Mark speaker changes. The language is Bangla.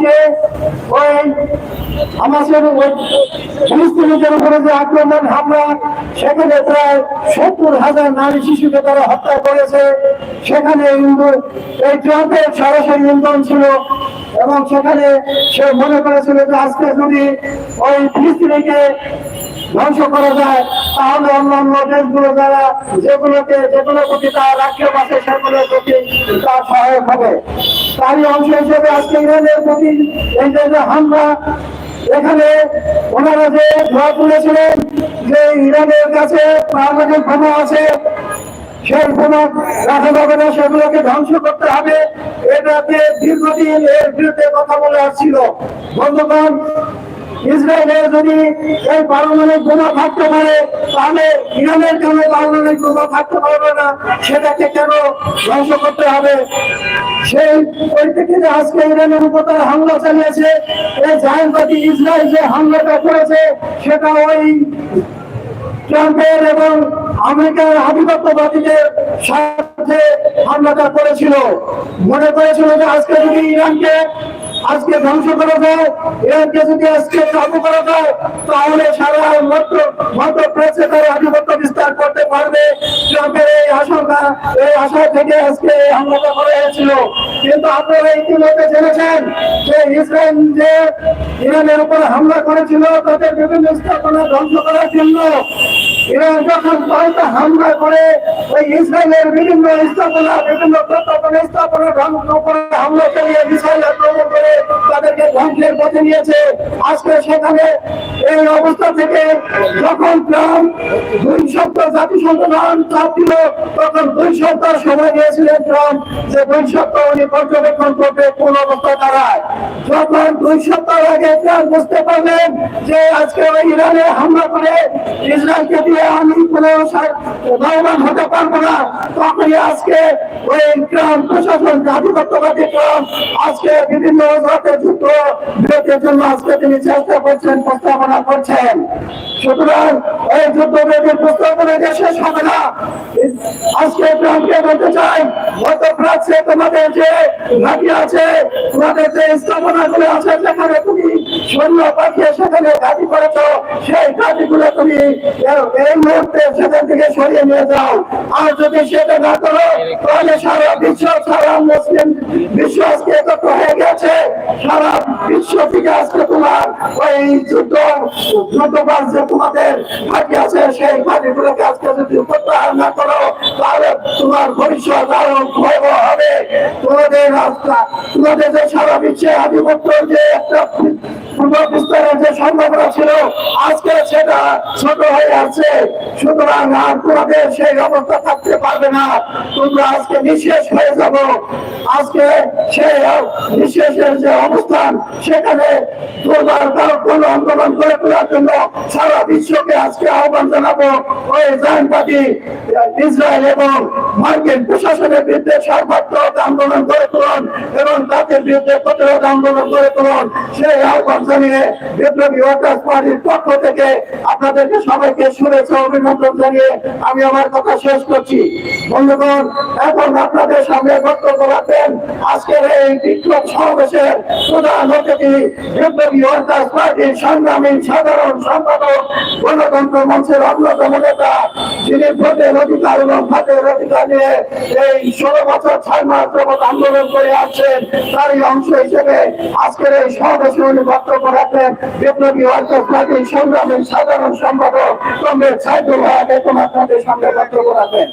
Speaker 1: আজকে ওই আমাদের ফিলিস্তিনিদের উপরে যে আক্রমণ, হামলা, সেখানে প্রায় সত্তর হাজার নারী শিশুকে তারা হত্যা করেছে। সেখানে ইন্দু এই ট্রাম্পের সরাসরি ইন্ধন ছিল এবং সেখানে সে মনে করেছিল যে আজকে যদি ওই ফিলিস্তিনিকে ধ্বংস করা যায়, তাহলে অন্যান্য দেশগুলো যারা যেগুলোকে, যেগুলোর প্রতি তার আক্ষেপ আছে, সেগুলোর প্রতি তার সহায়ক হবে। তারই অংশ হিসেবে আজকে ইরানের প্রতি হামলা। এখানে ওনারা যে ধোয়া তুলেছিলেন, যে ইরানের কাছে পারমাণবিক বোমা আছে, সেই বোমা রাখা যাবে না, সেগুলোকে ধ্বংস করতে হবে। এটাতে দীর্ঘদিন এর বিরুদ্ধে কথা বলে আসছিল বন্ধুগণ ইসরায়েলের যদি এই পারমাণবিক বোমা থাকতে পারে, তাহলে ইরানের কেন পারমাণবিক বোমা থাকতে পারবে না? সেটাকে কেন ধ্বংস করতে হবে? সেই পরিপ্রেক্ষিতে আজকে ইরানের উপর হামলা চালিয়েছে। ইসরায়েল যে হামলাটা করেছে, সেটা ওই এবং আমেরিকার আধিপত্যবাদীদের সাথে হামলাটা করেছিল। মনে করেছিল যে আজকে যদি ইরানকে আজকে ধ্বংস করা যায় ইরানকে যদি আজকে কাবু করা যায় তাহলে সারা মাত্র মাত্র প্রেসে তার আধিপত্য এই আশঙ্কা, এই আশা থেকে আজকে এই করা হয়েছিল। কিন্তু আপনারা ইতিমধ্যে জেনেছেন যে ইসরায়েল যে ইরানের উপর হামলা করেছিল, তাদের বিভিন্ন স্থাপনা ধ্বংস করার জন্য ইরান যখন পাল্টা হামলা করে, ওই ইসরায়েলের বিভিন্ন স্থাপনা, বিভিন্ন প্রত্যেক স্থাপনা ধ্বংস করে, হামলা চালিয়ে মিসাইল আক্রমণ করে তাদেরকে ধ্বংসের পথে নিয়েছে। আজকে সেখানে এই অবস্থা থেকে যখন ট্রাম্প দুই সপ্তাহ জাতিসংঘ নাম চাপ দিল, তখন দুই সপ্তাহ সময় দিয়েছিলেন ট্রাম্প যে দুই সপ্তাহ উনি পর্যবেক্ষণ করবে কোন অবস্থা দাঁড়ায়। যখন দুই সপ্তাহ আগে ট্রাম্প বুঝতে পারলেন যে আজকে ওই ইরানে হামলা করে ইসরায়েলকে দিয়ে আমি কোনো লাভবান হতে পারব না, তখনই আজকে ওই ট্রাম্প প্রশাসন আধিপত্যবাদী ট্রাম্প আজকে বিভিন্ন যুদ্ধ বিরতির জন্য আজকে তিনি চেষ্টা করছেন প্রস্তাবনা করছেন। সুতরাং এই যুদ্ধ বিরতির প্রস্তাবনা যে শেষ হবে না, আজকে ট্রাম্পকে বলতে চাই মধ্যপ্রাচ্যে তোমাদের যে ঘাঁটি আছে, তোমাদের যে স্থাপনা গুলো আছে, যেখানে তুমি সৈন্য পাঠিয়ে সেখানে ঘাঁটি করেছ, সেই ঘাঁটি গুলো তুমি এই মুহূর্তে সেখান থেকে সরিয়ে নিয়ে যাও। আর যদি সেটা না করো, তাহলে সারা বিশ্ব, সারা মুসলিম বিশ্ব আজকে একত্র হয়ে গেছে। সারা আজকে তোমার যে তোমাদের আছে, সেই আজকে যদি প্রত্যাহার না করো, তাহলে তোমার ভবিষ্যৎ আরও হবে। তোমাদের রাস্তা, তোমাদের যে সারা বিশ্বে আধিপত্য যে একটা পূর্ব বিস্তারের যে সম্ভাবনা ছিল, আজকে সেটা ছোট হয়ে আছে। সুতরাং আর তোমাদের সেই অবস্থা থাকতে পারবে না। তোমরা আজকে নিঃশেষ হয়ে যাব। আজকে সেই নিঃশেষের যে অবস্থান, সেখানে আন্দোলন করে তোলার জন্য সারা বিশ্বকে আজকে আহ্বান জানাব। ওই জায়নবাদী ইসরায়েল এবং মার্কিন প্রশাসনের বিরুদ্ধে সর্বাত্মক আন্দোলন করে তুলুন তাদের বিরুদ্ধে প্রতিরোধ আন্দোলন করে তুলুন। সেই আহ্বান জানিয়ে বিপ্লবী ওয়ার্কার্স পার্টির পক্ষ থেকে আপনাদেরকে সবাইকে শুভেচ্ছা অভিনন্দন জানিয়ে আমি আমার কথা শেষ করছি। বন্ধুগণ, এখন আপনাদের সামনে বক্তব্য রাখবেন আজকের এই বিপ্লব সমাবেশের প্রধান অতিথি বিপ্লবী ওয়ার্কার্স পার্টির সংগ্রামী সাধারণ সম্পাদক, গণতন্ত্র মঞ্চের অন্যতম নেতা, যিনি ভোটের অধিকার এবং ভাতের অধিকার নিয়ে এই ষোলো বছর ছয় মাস আন্দোলন করে আসছেন তারই অংশ হিসেবে আজকের এই উনি বক্তব্য রাখেন বিপ্লবী অর্থনৈতিক সংগ্রামের সাধারণ সম্পাদক কমরেড সাইদুল হক। এখন আপনাদের সামনে বক্তব্য রাখেন।